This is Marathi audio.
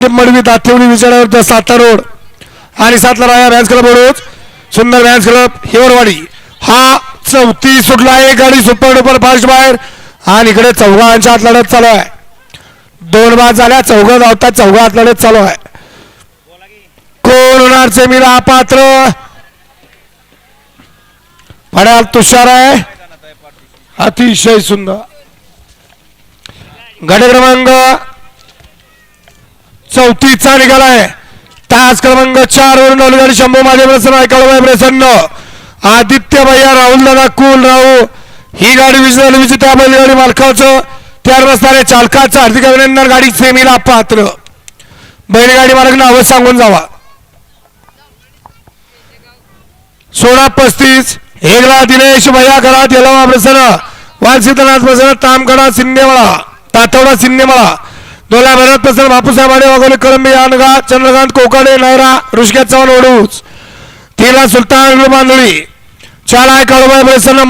मडवी दातेवली विजयावर साता रोड. आणि सातला राया व्यान्स क्लब रोज सुंदर व्यान्स क्लब हिवरवाडी. हा चौथी सुटला आहे गाडी सुपर डुपर फास्ट बाहेर. आणि इकडे चौघांच्या आत लढत चालू आहे. दोन बाद झाल्या चौघ धावतात चौघा आत लढत चालू आहे. कोण होणार सेमीला? पात्र. पड्याल तुषार आहे. अतिशय सुंदर. गट क्रमांक चौतीसचा निकाल आहे. तास क्रमांक चार वरून नवलगाडी शंभू माझे प्रसन्न ऐकावं प्रसन्न. आदित्य भैया राहुल दादा कुल राहू. ही गाडी विजय विजेत्या बैलगाडी मालकाचं. त्यावर बसणाऱ्या चालकाचं हार्दिक अभिनंदन. गाडी सेमीला पात्र. बैलगाडी मालक नावं सांगून जावा. सोळा पस्तीस. हेगला दिनेश भैया घरात येलावा प्रसन्न. वालसिद्धनाथ प्रसन्न तामगडा सिन्नेमळा. तातवडा सिन्नेमळा. दोला भरत प्रसन्न बापूसाहेब आडे वागवले कळंबी यानगा चंद्रकांत कोकाडे नवरा ऋषिकेश चव्हाण ओढूच तिला सुलतान बांधळी चार आहे काळूबाई प्रसन्न